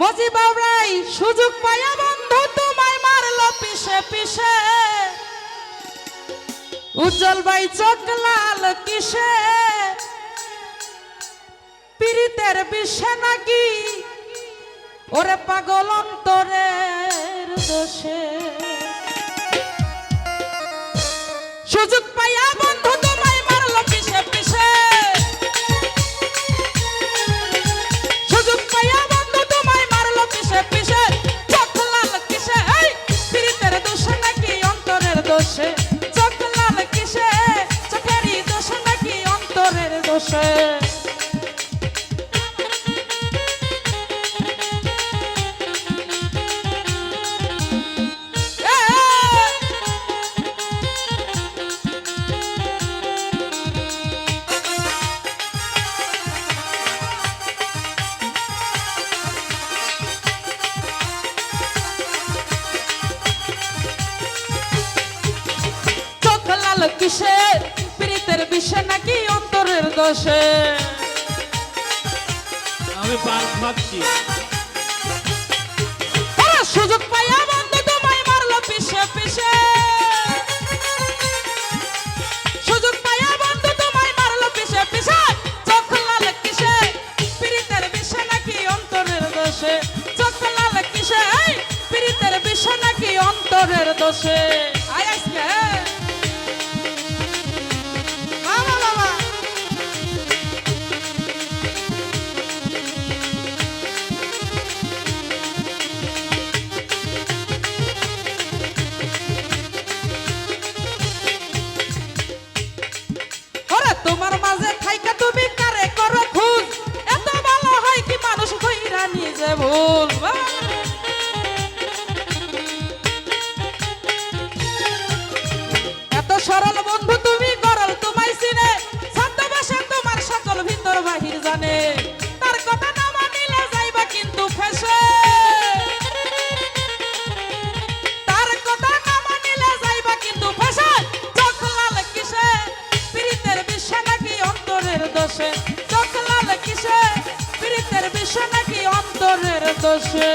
মজি বাবরাই, সুযোগ পাইয়া বন্ধু, তোমায় মারলো পিছে পিছে উজ্জ্বল বাই চোখ লাল কিসে। পীড়িতের বিষে নাকি ওরে পাগল অন্তরের দোষে? সুযোগ পাইয়া বন্ধু অন্তরের দোষে এ, চোখ লাল কিসে পীড়িতের বিষে নাকি দোষে আমি পান ভাবছি। সুযোগ পাইয়া বন্ধু তোমায় মারলো পিছে পিছে পিছে চোখ লাল কিসে? নাকি অন্তরের দোষে? চোখ লাল কিসে? পীড়িতের নাকি অন্তরের দোষে? তোমার মাঝে থাইকা তুমি কারে করো খুন এত ভালো হয় কি মানুষ কইরা নিজে ভুল? লাল প্রীতের পীড়িতের বিষে নাকি অন্তরের দোষে?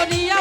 করিয়া